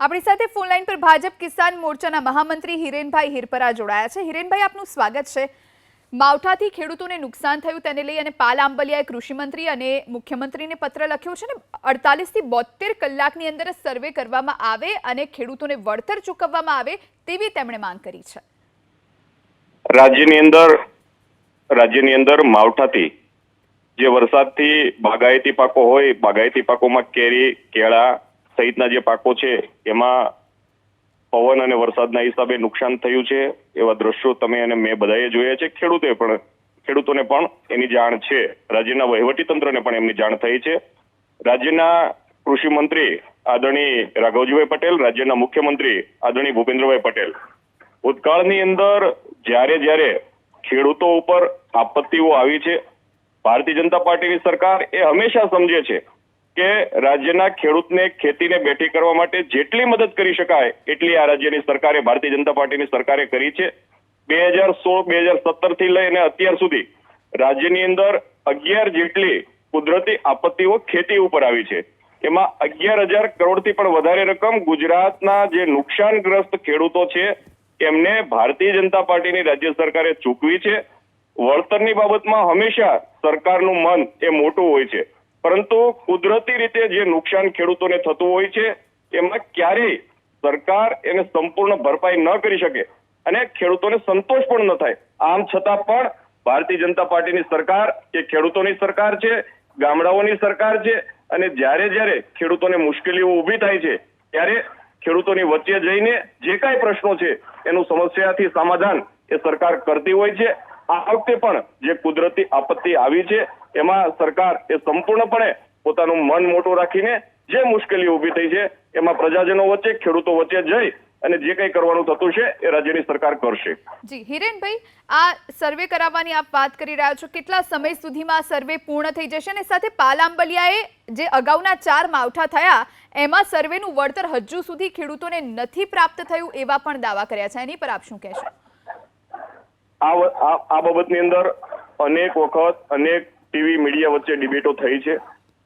આપણી સાથે phone line પર ભાજપ કિસાન મોરચાના મહામંત્રી હિરેનભાઈ હિરપરા જોડાયા છે. હિરેનભાઈ, આપનું સ્વાગત છે. માવઠાથી ખેડૂતોને નુકસાન થયું તેને લઈ અને પાલ આંબલિયાએ કૃષિમંત્રી અને મુખ્યમંત્રીને પત્ર લખ્યો છે ને, અડતાલીસથી બોતેર કલાકની અંદર સર્વે કરવામાં આવે અને ખેડૂતોને વળતર ચૂકવવામાં આવે તેવી તેમણે માંગ કરી છે. રાજ્યની અંદર રાજ્યની અંદર માવઠાથી જે વરસાદથી બાગાયતી પાકો હોય, બાગાયતી પાકોમાં કેરી, કેળા સહિતના જે પાકો છે, એમાં પવન અને વરસાદના હિસાબે નુકસાન થયું છે, એવા દ્રશ્યો તમે અને મેં બધાએ જોયા છે. ખેડૂતોએ પણ, ખેડૂતોને પણ એની જાણ છે. રાજ્યના વહીવટી તંત્રને પણ એમની જાણ થઈ છે. રાજ્યના કૃષિ મંત્રી આદરણીય રાઘવજીભાઈ પટેલ, રાજ્યના મુખ્યમંત્રી આદરણીય ભૂપેન્દ્રભાઈ પટેલ. ભૂતકાળની અંદર જ્યારે જ્યારે ખેડૂતો ઉપર આપત્તિઓ આવી છે, ભારતીય જનતા પાર્ટીની સરકાર એ હંમેશા સમજે છે કે રાજ્યના ખેડૂતને ખેતીને બેઠી કરવા માટે જેટલી મદદ કરી શકાય એટલી આ રાજ્યની સરકારે, ભારતીય જનતા પાર્ટીની સરકારે કરી છે. બે હજાર સોળ, બે હજાર સત્તરથી લઈને અત્યાર સુધી રાજ્યની અંદર અગિયાર જેટલી કુદરતી આપત્તિઓ ખેતી ઉપર આવી છે. એમાં અગિયાર હજાર કરોડથી પણ વધારે રકમ ગુજરાતના જે નુકસાનગ્રસ્ત ખેડૂતો છે, એમને ભારતીય જનતા પાર્ટીની રાજ્ય સરકારે ચૂકવી છે. વળતરની બાબતમાં હંમેશા સરકારનું મન એ મોટું હોય છે. પરંતુ કુદરતી રીતે જે નુકસાન ખેડૂતોને થતું હોય છે, એમાં ક્યારેય સરકાર એને સંપૂર્ણ ભરપાઈ ન કરી શકે અને ખેડૂતોને સંતોષ પણ ન થાય. આમ છતાં પણ ભારતીય જનતા પાર્ટીની સરકાર એ ખેડૂતોની સરકાર છે, ગામડાઓની સરકાર છે અને જ્યારે જ્યારે ખેડૂતોને મુશ્કેલીઓ ઊભી થાય છે, ત્યારે ખેડૂતોની વચ્ચે જઈને જે કાંઈ પ્રશ્નો છે, એનું સમસ્યાથી સમાધાન એ સરકાર કરતી હોય છે. આ વખતે પણ જે કુદરતી આપત્તિ આવી છે એમાં સરકાર એ સંપૂર્ણપણે પોતાનું મન મોટું રાખીને જે મુશ્કેલી ઊભી થઈ છે એમાં પ્રજાજનો વચ્ચે ખેડૂતો વચ્ચે જઈ અને જે કંઈ કરવાનું થતું છે એ રાજ્યની સરકાર કરશે. જી હિરેનભાઈ આ સર્વે કરાવવાની આપ વાત કરી રહ્યા છો. કેટલા સમય સુધીમાં સર્વે પૂર્ણ થઈ જશે અને સાથે પાલ આંબલિયાએ જે અગાઉના ચાર માવઠા થયા એમાં સર્વેનું વળતર હજુ સુધી ખેડૂતોને નથી પ્રાપ્ત થયું એવા પણ દાવા કર્યા છે. એની પર આપ શું કહેશો? આ બાબતની અંદર અનેક વખત અનેક ટીવી મીડિયા વચ્ચે ડિબેટો થઈ છે.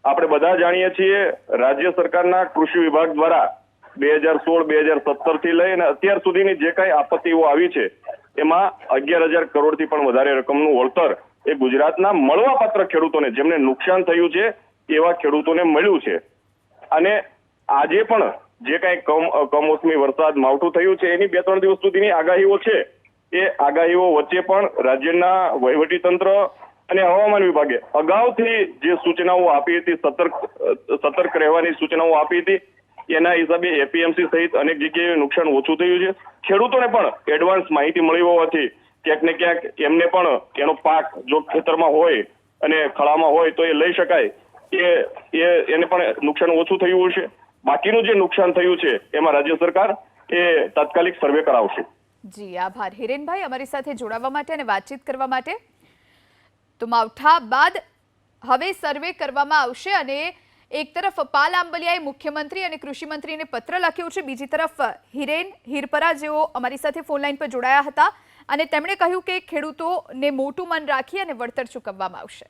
આપણે બધા જાણીએ છીએ, રાજ્ય સરકારના કૃષિ વિભાગ દ્વારા બે હજાર સોળ, બે હજાર સત્તરથી લઈ અને અત્યાર સુધીની જે કાંઈ આપત્તિઓ આવી છે, એમાં અગિયાર હજાર કરોડથી પણ વધારે રકમનું વળતર એ ગુજરાતના મળવાપાત્ર ખેડૂતોને, જેમને નુકસાન થયું છે, એવા ખેડૂતોને મળ્યું છે. અને આજે પણ જે કાંઈ કમ, કમોસમી વરસાદ માવઠું થયું છે, એની બે ત્રણ દિવસ સુધીની આગાહીઓ છે. એ આગાહીઓ વચ્ચે પણ રાજ્યના વહીવટી તંત્ર અને હવામાન વિભાગે અગાઉથી જે સૂચનાઓ આપી હતી, સતર્ક સતર્ક રહેવાની સૂચનાઓ આપી હતી, એના હિસાબે એપીએમસી સહિત અનેક જગ્યાએ નુકસાન ઓછું થયું છે. ખેડૂતોને પણ એડવાન્સ માહિતી મળી હોવાથી ક્યાંક ને ક્યાંક એમને પણ એનો પાક જો ખેતરમાં હોય અને ખળામાં હોય તો એ લઈ શકાય. એ એ, એને પણ નુકસાન ઓછું થયું હશે. બાકીનું જે નુકસાન થયું છે, એમાં રાજ્ય સરકાર એ તાત્કાલિક સર્વે કરાવશે. જી, આભાર. હિરેનભાઈ, અમારી સાથે જોડાવા માટે અને વાતચીત કરવા માટે તો માવઠા બાદ હવે સર્વે કરવામાં આવશે અને એક તરફ પાલ આંબલિયાએ મુખ્યમંત્રી અને કૃષિમંત્રીને પત્ર લખ્યો છે. બીજી તરફ હિરેન હિરપરા જેઓ અમારી સાથે ફોન લાઈન પર જોડાયા હતા અને તેમણે કહ્યું કે ખેડૂતોને મોટું મન રાખી અને વળતર ચૂકવવામાં આવશે.